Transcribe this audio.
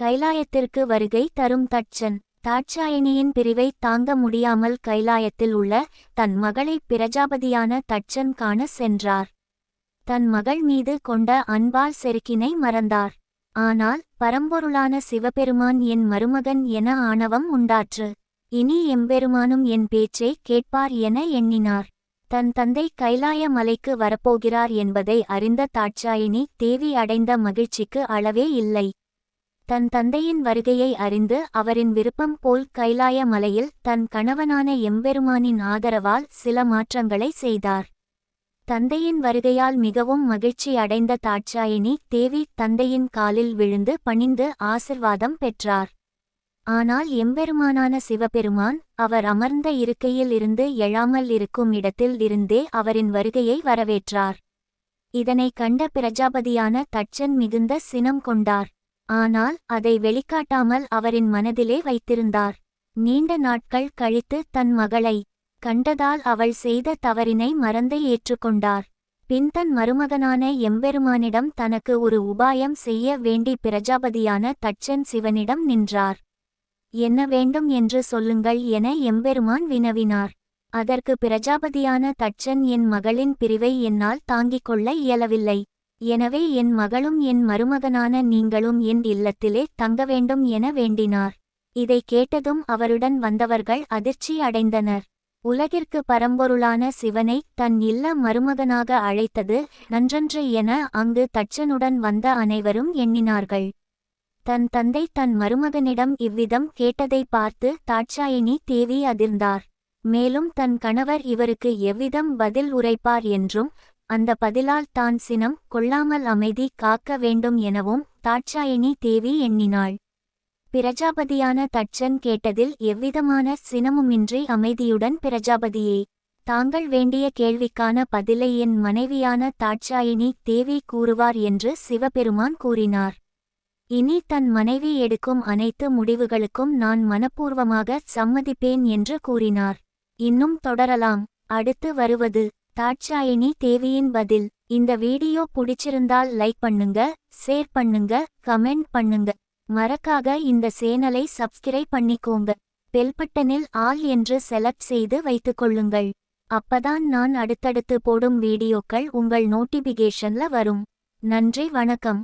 கைலாயத்திற்கு வருகை தரும் தட்சன். தாட்சாயணியின் பிரிவை தாங்க முடியாமல் கைலாயத்தில் உள்ள தன் மகளை பிரஜாபதியான தட்சன் காண சென்றார். தன் மகள் மீது கொண்ட அன்பால் செருக்கினை மறந்தார். ஆனால் பரம்பொருளான சிவபெருமான் என் மருமகன் என ஆணவம் உண்டாற்று. இனி எம்பெருமானும் என் பேச்சை கேட்பார் என எண்ணினார். தன் தந்தை கைலாய மலைக்கு வரப்போகிறார் என்பதை அறிந்த தாட்சாயினி தேவி அடைந்த மகிழ்ச்சிக்கு அளவே இல்லை. தன் தந்தையின் வருகையை அறிந்து அவரின் விருப்பம் போல் கைலாய மலையில் தன் கணவனான எம்பெருமானின் ஆதரவால் சில மாற்றங்களை செய்தார். தந்தையின் வருகையால் மிகவும் மகிழ்ச்சி அடைந்த தாட்சாயினி தேவி தந்தையின் காலில் விழுந்து பணிந்து ஆசிர்வாதம் பெற்றார். ஆனால் எம்பெருமானான சிவபெருமான் அவர் அமர்ந்த இருக்கையில் இருந்து எழாமல் இருக்கும் இடத்தில் இருந்தே அவரின் வருகையை வரவேற்றார். இதனை கண்ட பிரஜாபதியான தட்சன் மிகுந்த சினம் கொண்டார். ஆனால் அதை வெளிக்காட்டாமல் அவரின் மனதிலே வைத்திருந்தார். நீண்ட நாட்கள் கழித்து தன் மகளை கண்டதால் அவள் செய்த தவறினை மறந்து ஏற்றுக்கொண்டார். பின் தன் மருமகனான எம்பெருமானிடம் தனக்கு ஒரு உபாயம் செய்ய வேண்டி பிரஜாபதியான தச்சன் சிவனிடம் நின்றார். என்ன வேண்டும் என்று சொல்லுங்கள் என எம்பெருமான் வினவினார். அதற்கு பிரஜாபதியான தச்சன் என் மகளின் பிரிவை என்னால் தாங்கிக் கொள்ள இயலவில்லை. எனவே என் மகளும் என் மருமகனான நீங்களும் என் இல்லத்திலே தங்க வேண்டும் என வேண்டினார். இதை கேட்டதும் அவருடன் வந்தவர்கள் அதிர்ச்சி அடைந்தனர். உலகிற்கு பரம்பொருளான சிவனை தன் இல்ல மருமகனாக அழைத்தது நன்றன்று என அங்கு தட்சனுடன் வந்த அனைவரும் எண்ணினார்கள். தன் தந்தை தன் மருமகனிடம் இவ்விதம் கேட்டதை பார்த்து தாட்சாயினி தேவி அதிர்ந்தார். மேலும் தன் கணவர் இவருக்கு எவ்விதம் பதில் உரைப்பார் என்றும் அந்த பதிலால் தான் சினம் கொள்ளாமல் அமைதி காக்க வேண்டும் எனவும் தாட்சாயணி தேவி எண்ணினாள். பிரஜாபதியான தட்சன் கேட்டதில் எவ்விதமான சினமுமின்றி அமைதியுடன் பிரஜாபதியே தாங்கள் வேண்டிய கேள்விக்கான பதிலை என் மனைவியான தாட்சாயினி தேவி கூறுவார் என்று சிவபெருமான் கூறினார். இனி தன் மனைவி எடுக்கும் அனைத்து முடிவுகளுக்கும் நான் மனப்பூர்வமாக சம்மதிப்பேன் என்று கூறினார். இன்னும் தொடரலாம். அடுத்து வருவது தாட்சாயினி தேவியின் பதில். இந்த வீடியோ பிடிச்சிருந்தால் லைக் பண்ணுங்க ஷேர் பண்ணுங்க கமெண்ட் பண்ணுங்க. மறக்காக இந்த சேனலை சப்ஸ்கிரைப் பண்ணிக்கோங்க. பெல்பட்டனில் ஆல் என்று செலக்ட் செய்து வைத்துக்கொள்ளுங்கள் அப்பதான் நான் அடுத்தடுத்து போடும் வீடியோக்கள் உங்கள் நோட்டிபிகேஷன்ல வரும். நன்றி வணக்கம்.